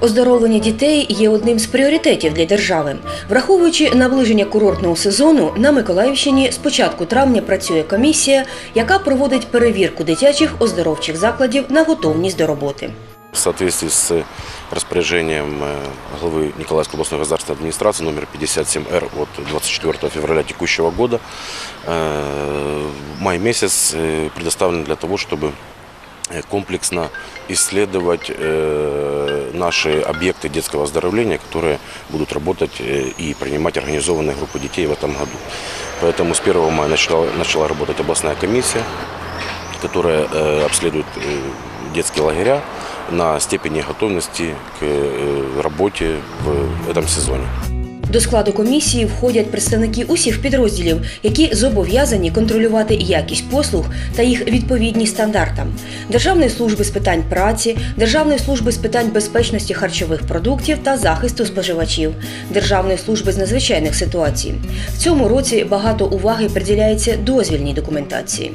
Оздоровлення дітей є одним з пріоритетів для держави. Враховуючи наближення курортного сезону, на Миколаївщині з початку травня працює комісія, яка проводить перевірку дитячих оздоровчих закладів на готовність до роботи. В соответствии с распоряжением э, главы Николаевской областной государственной администрации номер 57Р от 24 февраля текущего года, э, май месяц э, предоставлен для того, чтобы э, комплексно исследовать э, наши объекты детского оздоровления, которые будут работать э, и принимать организованные группы детей в этом году. Поэтому с 1 мая начала, начала работать областная комиссия, которая э, обследует э, детские лагеря на степени готовности к э, работе в этом сезоне. До складу комісії входять представники усіх підрозділів, які зобов'язані контролювати якість послуг та їх відповідність стандартам Державної служби з питань праці, Державної служби з питань безпечності харчових продуктів та захисту споживачів, Державної служби з надзвичайних ситуацій. В цьому році багато уваги приділяється дозвільній документації.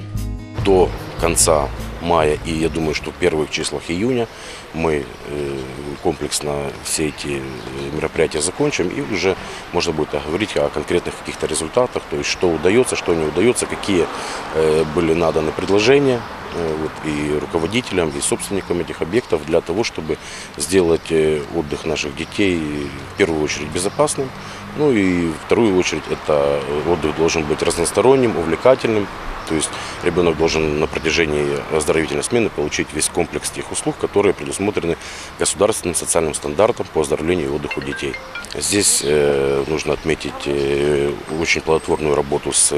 До конца мая и я думаю, что в первых числах июня мы э, комплексно все эти э, мероприятия закончим и уже можно будет говорить о конкретных каких-то результатах, то есть что удается, что не удается, какие э, были наданы предложения вот, и руководителям, и собственникам этих объектов для того, чтобы сделать отдых наших детей в первую очередь безопасным, ну и вторую очередь это отдых должен быть разносторонним, увлекательным, то есть ребенок должен на протяжении оздоровительной смены получить весь комплекс тех услуг, которые предусмотрены государственным социальным стандартом по оздоровлению и отдыху детей. Здесь э, нужно отметить э, очень плодотворную работу с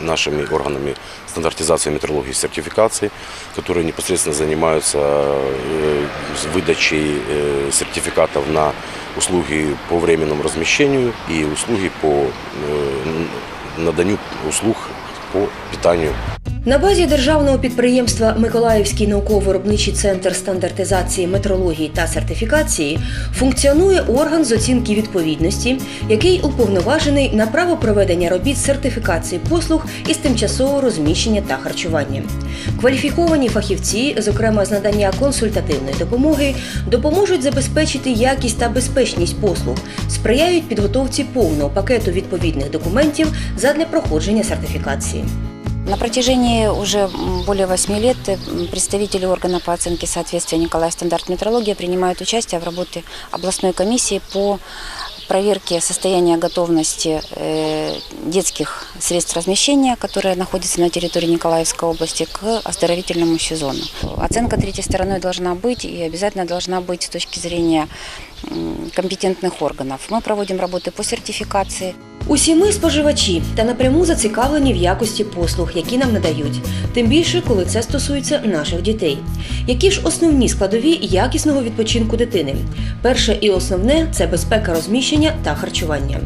нашими органами стандартизации метрологии и сертификации, которые непосредственно занимаются э, выдачей сертификатов на услуги по временному размещению и услуги по наданию услуг по питанию На базі державного підприємства Миколаївський науково-виробничий центр стандартизації метрології та сертифікації функціонує орган з оцінки відповідності, який уповноважений на право проведення робіт сертифікації послуг із тимчасового розміщення та харчування. Кваліфіковані фахівці, зокрема з надання консультативної допомоги, допоможуть забезпечити якість та безпечність послуг, сприяють підготовці повного пакету відповідних документів задля проходження сертифікації. На протяжении уже более восьми лет э, представители органа по оценке соответствия Николая стандарт метрология принимают участие в работе областной комиссии по проверке состояния готовности э, детских средств размещения, которые находятся на территории Николаевской области, к оздоровительному сезону. Оценка третьей стороной должна быть и обязательно должна быть с точки зрения компетентных органов. Мы проводим работы по сертификации, Усі ми споживачі та напряму зацікавлені в якості послуг, які нам надають, тим більше, коли це стосується наших дітей. Які ж основні складові якісного відпочинку дитини? Перше і основне це безпека розміщення та харчування.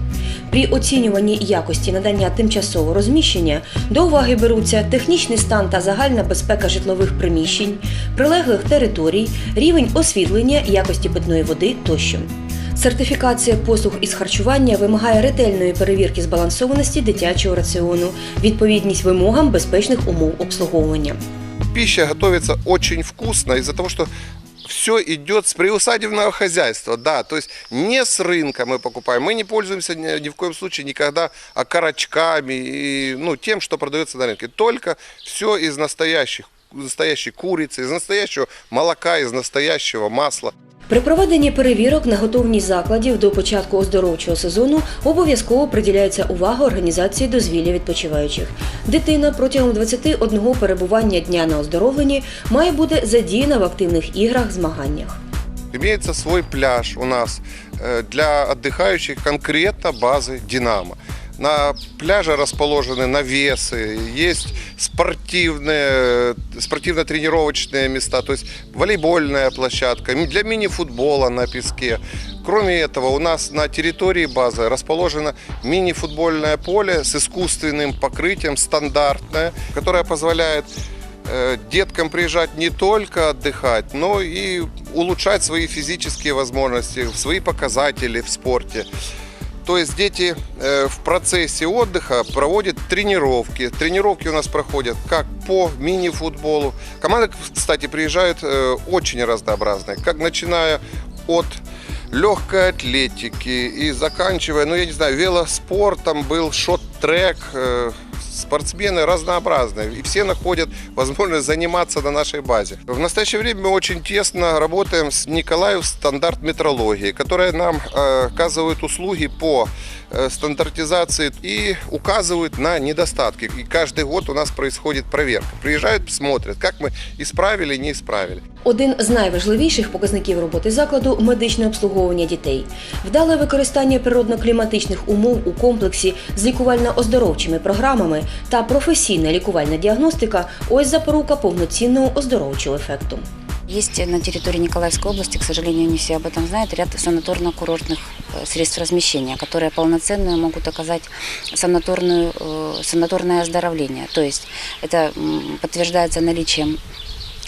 При оцінюванні якості надання тимчасового розміщення до уваги беруться технічний стан та загальна безпека житлових приміщень, прилеглих територій, рівень освітлення, якості питної води тощо. Сертифікація послуг із харчування вимагає ретельної перевірки збалансованості дитячого раціону, відповідність вимогам безпечних умов обслуговування. Пища готовится очень вкусно из-за того, что все идет с приусадебного хозяйства, да, то есть не с рынка мы покупаем, мы не пользуемся ни, ни в коем случае никогда окорочками и ну, тем, что продается на рынке, только все из настоящих настоящей курицы, из настоящего молока, из настоящего масла. При проведенні перевірок на готовність закладів до початку оздоровчого сезону обов'язково приділяється увага організації дозвілля відпочиваючих. Дитина протягом 21 перебування дня на оздоровленні має бути задіяна в активних іграх, змаганнях. Имеется свой пляж у нас э, для отдыхающих конкретно базы «Динамо». На пляже расположены навесы, есть спортивные, спортивно-тренировочные места, то есть волейбольная площадка, для мини-футбола на песке. Кроме этого, у нас на территории базы расположено мини-футбольное поле с искусственным покрытием, стандартное, которое позволяет э, деткам приезжать не только отдыхать, но и улучшать свои физические возможности, свои показатели в спорте. То есть дети э, в процессе отдыха проводят тренировки. Тренировки у нас проходят как по мини-футболу. Команды, кстати, приезжают э, очень разнообразные, как начиная от легкой атлетики и заканчивая, ну я не знаю, велоспортом был, шот-трек, э, спортсмены разнообразные, и все находят возможность заниматься на нашей базе. В настоящее время мы очень тесно работаем с Николаев стандарт метрологии, которая нам э, оказывает услуги по э, стандартизации и указывают на недостатки. И каждый год у нас происходит проверка. Приезжают, смотрят, как мы исправили, не исправили. Один з найважливіших показників роботи закладу медичне обслуговування дітей, вдале використання природно-кліматичних умов у комплексі з лікувально-оздоровчими програмами та професійна лікувальна діагностика ось запорука повноцінного оздоровчого ефекту. Есть на территории Николаевской области, к сожалению, не все об этом знают, ряд санаторно-курортных э, средств размещения, которые полноценно могут оказать санаторную, э, санаторное оздоровление. То есть это м, подтверждается наличием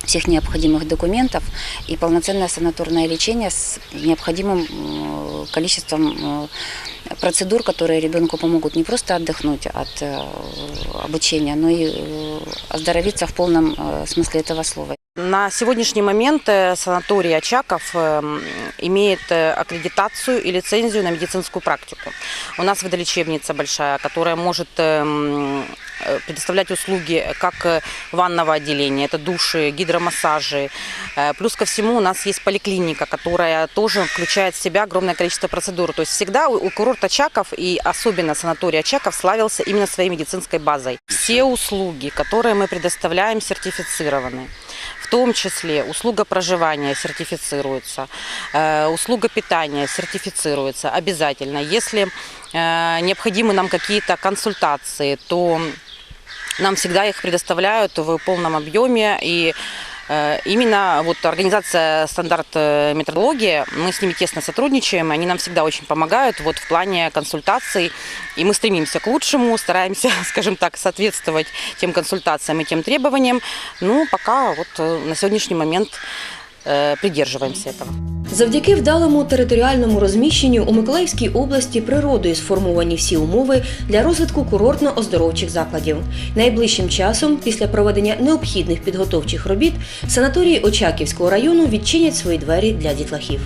всех необходимых документов и полноценное санаторное лечение с необходимым э, количеством э, процедур, которые ребенку помогут не просто отдохнуть от э, обучения, но и э, оздоровиться в полном э, смысле этого слова. На сегодняшний момент э, санаторий Очаков эм, имеет э, аккредитацию и лицензию на медицинскую практику. У нас водолечебница большая, которая может эм, э, предоставлять услуги как э, ванного отделения, это души, гидромассажи. Э, Плюс ко всему у нас есть поликлиника, которая тоже включает в себя огромное количество процедур. То есть всегда у курорта Очаков и особенно санаторий Очаков славился именно своей медицинской базой. Все услуги, которые мы предоставляем, сертифицированы. В том числе услуга проживания сертифицируется, э, услуга питания сертифицируется обязательно. Если э, необходимы нам какие-то консультации, то нам всегда их предоставляют в полном объеме и э, Именно вот организация стандарт э, метрологии, мы с ними тесно сотрудничаем, они нам всегда очень помогают вот в плане консультаций, и мы стремимся к лучшему, стараемся, скажем так, соответствовать тем консультациям и тем требованиям. Ну, пока вот э, на сегодняшний момент э, придерживаемся этого. Завдяки вдалому територіальному розміщенню у Миколаївській області природою сформовані всі умови для розвитку курортно-оздоровчих закладів. Найближчим часом, після проведення необхідних підготовчих робіт, санаторії Очаківського району відчинять свої двері для дітлахів.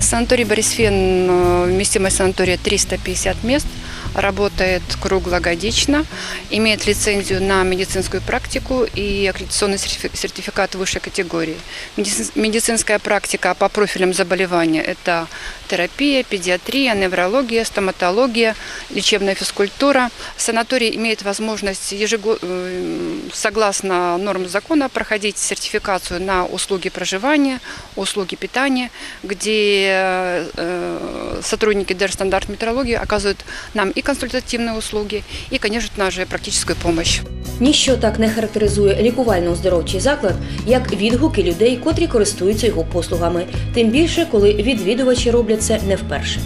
Санаторий Борисфен, э, вместимость санатория 350 мест, работает круглогодично, имеет лицензию на медицинскую практику и аккредитационный сертифи- сертификат высшей категории. Медицин- Медицинская практика по профилям заболевания – это терапия, педиатрия, неврология, стоматология, лечебная физкультура. Санаторий имеет возможность ежего- э, согласно нормам закона проходить сертификацию на услуги проживания, услуги питания, где э, сотрудники Держстандарт метрологии оказывают нам и консультативные услуги, и, конечно же, практическую помощь. Ніщо так не характеризує лікувально-оздоровчий заклад, як відгуки людей, котрі користуються його послугами, тим більше, коли відвідувачі роблять це не вперше.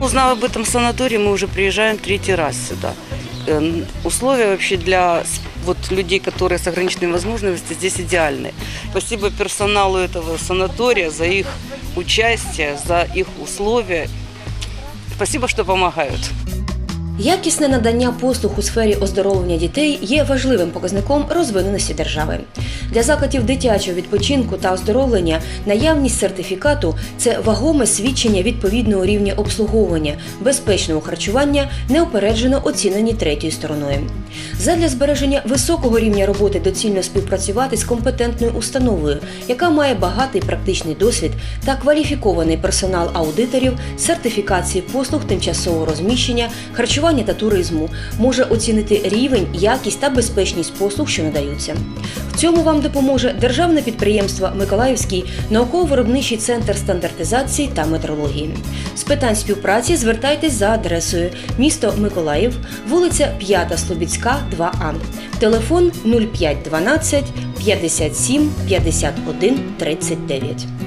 Узнав об этом санатории, мы уже приезжаем третий раз сюда. Э, Условия вообще для с- вот, людей, которые с ограниченными возможностями, здесь идеальны. Спасибо персоналу этого санатория за их участие, за их условия. Спасибо, что помогают. Якісне надання послуг у сфері оздоровлення дітей є важливим показником розвиненості держави. Для закладів дитячого відпочинку та оздоровлення наявність сертифікату це вагоме свідчення відповідного рівня обслуговування, безпечного харчування, неупереджено оцінені третьою стороною. Задля збереження високого рівня роботи доцільно співпрацювати з компетентною установою, яка має багатий практичний досвід та кваліфікований персонал аудиторів, сертифікації послуг тимчасового розміщення, харчування та туризму, може оцінити рівень, якість та безпечність послуг, що надаються. В цьому вам допоможе державне підприємство Миколаївський науково-виробничий центр стандартизації та метрології. З питань співпраці звертайтесь за адресою місто Миколаїв, вулиця 5 Слобідська, 2А. Телефон 0512 57 51 39.